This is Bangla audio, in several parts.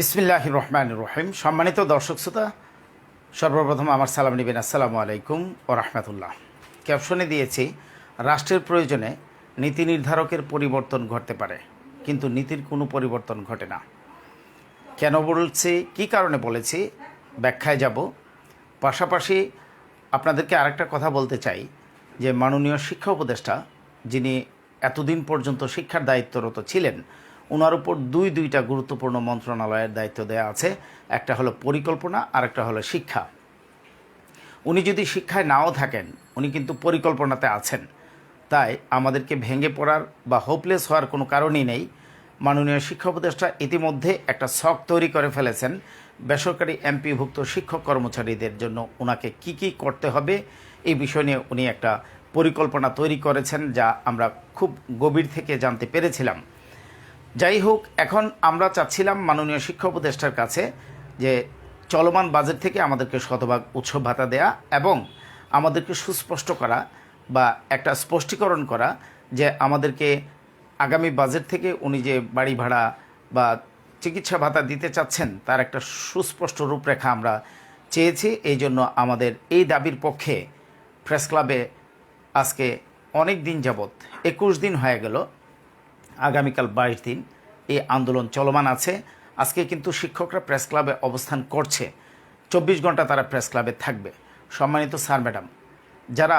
বিসমিল্লাহ রহমান রহিম। সম্মানিত দর্শক শ্রোতা, সর্বপ্রথম আমার সালাম নেবেন। আসসালামু আলাইকুম ও রহমতুল্লাহ। ক্যাপশনে দিয়েছি, রাষ্ট্রের প্রয়োজনে নীতি নির্ধারকের পরিবর্তন ঘটতে পারে, কিন্তু নীতির কোনো পরিবর্তন ঘটে না। কেন বলছি, কী কারণে বলেছি, ব্যাখ্যায় যাব। পাশাপাশি আপনাদেরকে আরেকটা কথা বলতে চাই, যে মাননীয় শিক্ষা উপদেষ্টা যিনি এতদিন পর্যন্ত শিক্ষার দায়িত্বরত ছিলেন ওনার উপর দুই দুইটা গুরুত্বপূর্ণ মন্ত্রণালয়ের দায়িত্ব দেওয়া আছে। একটা হলো পরিকল্পনা, আর একটা হলো শিক্ষা। উনি যদি শিক্ষায় নাও থাকেন, উনি কিন্তু পরিকল্পনাতে আছেন। তাই আমাদেরকে ভেঙে পড়ার বা হোপলেস হওয়ার কোনো কারণই নেই। মাননীয় শিক্ষা উপদেষ্টা ইতিমধ্যে একটা শখ তৈরি করে ফেলেছেন, বেসরকারি এমপিভুক্ত শিক্ষক কর্মচারীদের জন্য ওনাকে কি কি করতে হবে, এই বিষয় নিয়ে উনি একটা পরিকল্পনা তৈরি করেছেন, যা আমরা খুব গভীর থেকে জানতে পেরেছিলাম। যাই হোক এখন আমরা চাচ্ছিলাম মাননীয় শিক্ষা উপদেষ্টার কাছে যে চলমান বাজেট থেকে আমাদেরকে শতভাগ উৎসব ভাতা দেয়া এবং আমাদেরকে সুস্পষ্ট করা বা একটা স্পষ্টীকরণ করা যে আমাদেরকে আগামী বাজেট থেকে উনি যে বাড়ি ভাড়া বা চিকিৎসা ভাতা দিতে চাচ্ছেন, তার একটা সুস্পষ্ট রূপরেখা আমরা চেয়েছি। এই জন্য আমাদের এই দাবির পক্ষে প্রেস ক্লাবে আজকে অনেক দিন যাবৎ একুশ দিন হয়ে গেল। আগামীকাল বাইশ দিন এই আন্দোলন চলমান আছে। আজকে কিন্তু শিক্ষকরা প্রেস ক্লাবে অবস্থান করছে। চব্বিশ ঘণ্টা তারা প্রেস ক্লাবে থাকবে। সম্মানিত স্যার, ম্যাডাম, যারা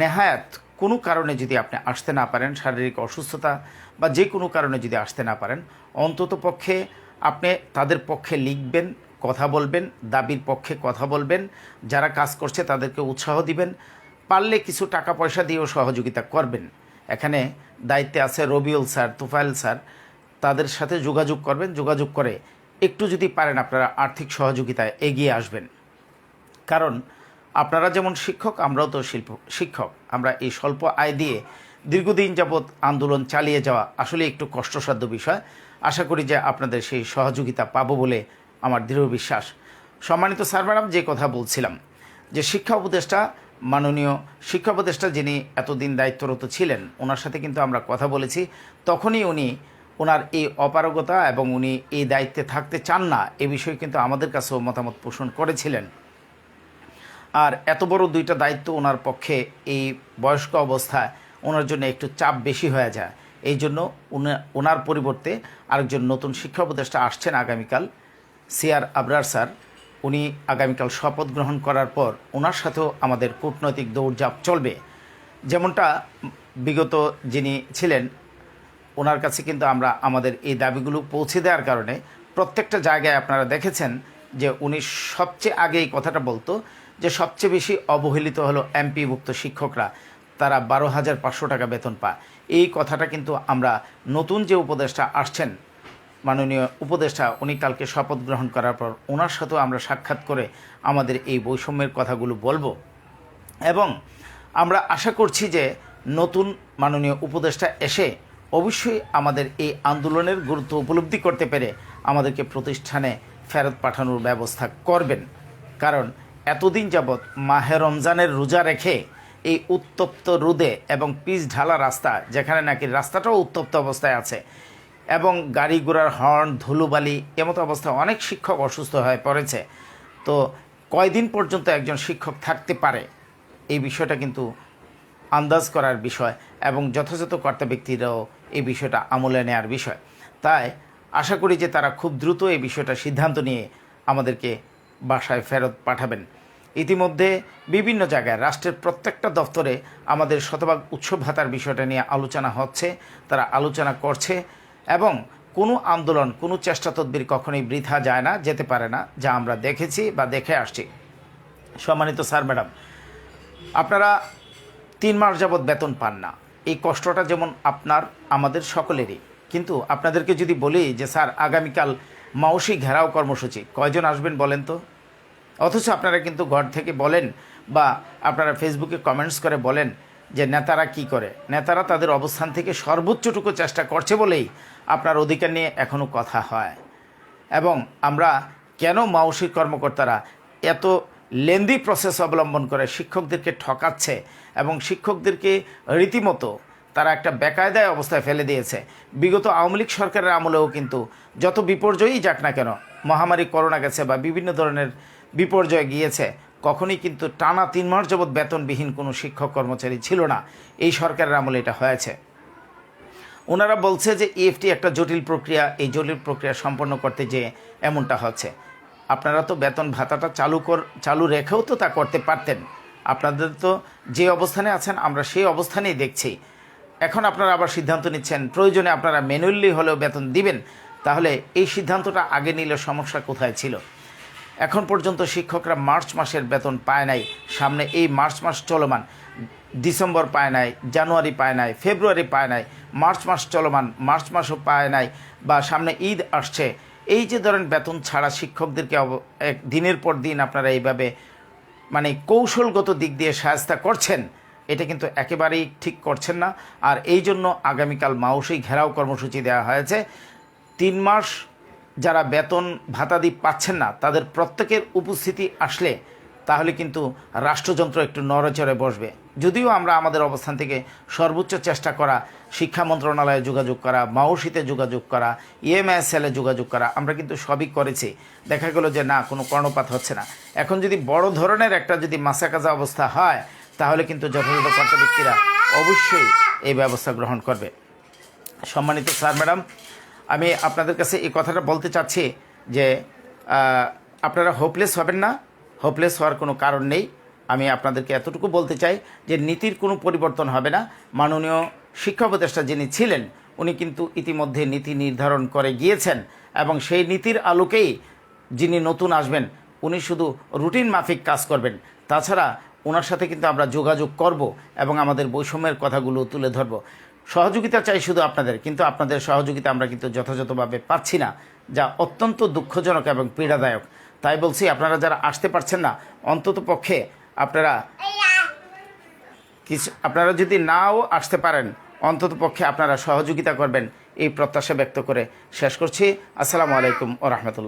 নেহায়াত কোনো কারণে যদি আপনি আসতে না পারেন, শারীরিক অসুস্থতা বা যে কোনো কারণে যদি আসতে না পারেন, অন্তত পক্ষে আপনি তাদের পক্ষে লিখবেন, কথা বলবেন, দাবির পক্ষে কথা বলবেন, যারা কাজ করছে তাদেরকে উৎসাহ দিবেন, পারলে কিছু টাকা পয়সা দিয়েও সহযোগিতা করবেন। এখানে দায়িত্বে আছে রবিউল স্যার, তুফাইল স্যার, তাদের সাথে যোগাযোগ করবেন। যোগাযোগ করে একটু যদি পারেন আপনারা আর্থিক সহযোগিতায় এগিয়ে আসবেন। কারণ আপনারা যেমন শিক্ষক, আমরাও তো শিল্প, শিক্ষক। আমরা এই স্বল্প আয় দিয়ে দীর্ঘদিন যাবৎ আন্দোলন চালিয়ে যাওয়া আসলে একটু কষ্টসাধ্য বিষয়। আশা করি যে আপনাদের সেই সহযোগিতা পাবো বলে আমার দৃঢ় বিশ্বাস। সম্মানিত স্যার ম্যাডাম, যে কথা বলছিলাম, যে শিক্ষা উপদেষ্টা মাননীয় শিক্ষা উপদেষ্টা যিনি এতদিন দায়িত্বরত ছিলেন, ওনার সাথে কিন্তু আমরা কথা বলেছি। তখনই উনি ওনার এই অপারগতা এবং উনি এই দায়িত্বে থাকতে চান না, এ বিষয়ে কিন্তু আমাদের কাছেও মতামত পোষণ করেছিলেন। আর এত বড় দুইটা দায়িত্ব ওনার পক্ষে এই বয়স্ক অবস্থায় ওনার জন্য একটু চাপ বেশি হয়ে যায়। এই জন্য ওনার পরিবর্তে আরেকজন নতুন শিক্ষা উপদেষ্টা আসছেন আগামীকাল সিআর আবরার স্যার। উনি আগামীকাল শপথ গ্রহণ করার পর ওনার সাথেও আমাদের কূটনৈতিক দৌড়ঝাঁপ চলবে। যেমনটা বিগত যিনি ছিলেন, ওনার কাছে কিন্তু আমরা আমাদের এই দাবিগুলো পৌঁছে দেওয়ার কারণে প্রত্যেকটা জায়গায় আপনারা দেখেছেন যে উনি সবচেয়ে আগে এই কথাটা বলতো যে সবচেয়ে বেশি অবহেলিত হলো এমপিভুক্ত শিক্ষকরা। তারা বারো হাজার পাঁচশো টাকা বেতন পায়। এই কথাটা কিন্তু আমরা নতুন যে উপদেষ্টা আসছেন মাননীয় উপদেষ্টা, উনি কালকে শপথ গ্রহণ করার পর ওনার সাথেও আমরা সাক্ষাৎ করে আমাদের এই বৈষম্যের কথাগুলো বলব। এবং আমরা আশা করছি যে নতুন মাননীয় উপদেষ্টা এসে অবশ্যই আমাদের এই আন্দোলনের গুরুত্ব উপলব্ধি করতে পেরে আমাদেরকে প্রতিষ্ঠানে ফেরত পাঠানোর ব্যবস্থা করবেন। কারণ এতদিন যাবৎ মাহে রমজানের রোজা রেখে এই উত্তপ্ত রোদে এবং পিচ ঢালা রাস্তা, যেখানে নাকি রাস্তাটাও উত্তপ্ত অবস্থায় আছে এবং গাড়ি ঘোড়ার হর্ন, ধুলোবালি, এমতো অবস্থায় অনেক শিক্ষক অসুস্থ হয়ে পড়েছে। তো কয়দিন পর্যন্ত একজন শিক্ষক থাকতে পারে, এই বিষয়টা কিন্তু আন্দাজ করার বিষয় এবং যথাযথ কর্তা ব্যক্তিরাও এই বিষয়টা আমলে নেওয়ার বিষয়। তাই আশা করি যে তারা খুব দ্রুত এই বিষয়টা সিদ্ধান্ত নিয়ে আমাদেরকে বাসায় ফেরত পাঠাবেন। ইতিমধ্যে বিভিন্ন জায়গায়, রাষ্ট্রের প্রত্যেকটা দপ্তরে আমাদের শতভাগ উৎসব ভাতার বিষয়টা নিয়ে আলোচনা হচ্ছে, তারা আলোচনা করছে। এবং কোনো আন্দোলন, কোনো চেষ্টা তদবির কখনোই বৃথা যায় না, যেতে পারে না, যা আমরা দেখেছি বা দেখে আসছি। সম্মানিত স্যার, ম্যাডাম, আপনারা তিন মাস যাবৎ বেতন পান না। এই কষ্টটা যেমন আপনার, আমাদের সকলেরই। কিন্তু আপনাদেরকে যদি বলি যে, স্যার, আগামীকাল মাউসি ঘেরাও কর্মসূচি, কয়জন আসবেন বলেন তো? অথচ আপনারা কিন্তু ঘর থেকে বলেন বা আপনারা ফেসবুকে কমেন্টস করে বলেন যে নেতারা কি করে? নেতারা তাদের অবস্থান থেকে সর্বোচ্চটুকু চেষ্টা করছে বলেই আপনার অধিকার নিয়ে এখনও কথা হয়। এবং আমরা কেন মাউসিক কর্মকর্তারা এত লেন্দি প্রসেস অবলম্বন করে শিক্ষকদেরকে ঠকাচ্ছে এবং শিক্ষকদেরকে রীতিমতো তারা একটা বেকায়দায় অবস্থায় ফেলে দিয়েছে? বিগত আওয়ামী লীগ সরকারের আমলেও কিন্তু যত বিপর্যয়ই যাক না কেন, মহামারী করোনা গেছে বা বিভিন্ন ধরনের বিপর্যয় গিয়েছে কখনোই কিন্তু টানা তিন মাস যাবৎ বেতনবিহীন কোনো শিক্ষক কর্মচারী ছিল না। এই সরকারের আমলে এটা হয়েছে। ওনারা বলছে যে ইএফটি একটা জটিল প্রক্রিয়া, এই জটিল প্রক্রিয়া সম্পন্ন করতে যে এমনটা হচ্ছে। আপনারা তো বেতন ভাতাটা চালু কর, চালু রেখেও তো তা করতে পারতেন। আপনাদের তো যে অবস্থানে আছেন, আমরা সেই অবস্থানেই দেখছি। এখন আপনারা আবার সিদ্ধান্ত নিচ্ছেন, প্রয়োজনে আপনারা ম্যানুয়ালি হলেও বেতন দিবেন। তাহলে এই সিদ্ধান্তটা আগে নিলে সমস্যা কোথায় ছিল? এখন পর্যন্ত শিক্ষকরা মার্চ মাসের বেতন পায় নাই। সামনে এই মার্চ মাস চলমান। ডিসেম্বর পায় নাই, জানুয়ারি পায় নাই, ফেব্রুয়ারি পায় নাই, মার্চ মাস চলমান, মার্চ মাসও পায় নাই বা সামনে ঈদ আসছে। এই যে ধরেন বেতন ছাড়া শিক্ষকদেরকে এক দিনের পর দিন আপনারা এইভাবে মানে কৌশলগত দিক দিয়ে সাহায্য করছেন, এটা কিন্তু একেবারেই ঠিক করছেন না। আর এই জন্য আগামীকাল মাউসেই ঘেরাও কর্মসূচি দেওয়া হয়েছে। তিন মাস যারা বেতন ভাতাদি পাচ্ছেন না, তাদের প্রত্যেকের উপস্থিতি আসলে তাহলে কিন্তু রাষ্ট্রযন্ত্র একটু নড়েচড়ে বসবে। যদিও আমরা আমাদের অবস্থান থেকে সর্বোচ্চ চেষ্টা করা, শিক্ষা মন্ত্রণালয়ে যোগাযোগ করা মাউসিতে যোগাযোগ করা ইএমআইএসএলে যোগাযোগ করা, আমরা কিন্তু সবই করেছি। দেখা গেল যে না, কোনো কর্ণপাত হচ্ছে না। এখন যদি বড় ধরনের একটা যদি মাসাকাজা অবস্থা হয়, তাহলে কিন্তু যথাযথ কর্তা ব্যক্তিরা অবশ্যই এই ব্যবস্থা গ্রহণ করবে। সম্মানিত স্যার, ম্যাডাম আমি আপনাদের কাছে এই কথাটা বলতে চাচ্ছি যে আপনারা হোপলেস হবেন না। হোপলেস হওয়ার কোনো কারণ নেই। আমি আপনাদেরকে এতটুকু বলতে চাই যে, নীতির কোনো পরিবর্তন হবে না। মাননীয় শিক্ষা উপদেষ্টা যিনি ছিলেন, উনি কিন্তু ইতিমধ্যে নীতি নির্ধারণ করে গিয়েছেন এবং সেই নীতির আলোকেই যিনি নতুন আসবেন, উনি শুধু রুটিন মাফিক কাজ করবেন। তাছাড়া ওনার সাথে কিন্তু আমরা যোগাযোগ করব এবং আমাদের বৈষম্যের কথাগুলো তুলে ধরব। সহযোগিতা চাই শুধু আপনাদের, কিন্তু আপনাদের সহযোগিতা আমরা কিন্তু যথাযথভাবে পাচ্ছি না, যা অত্যন্ত দুঃখজনক এবং পীড়াদায়ক। তাই বলছি, আপনারা যারা আসতে পারছেন না, অন্তত পক্ষে আপনারা কিছু, আপনারা যদি নাও আসতে পারেন, অন্তত পক্ষে আপনারা সহযোগিতা করবেন, এই প্রত্যাশা ব্যক্ত করে শেষ করছি। আসসালামু আলাইকুম ও রহমতুল্লাহ।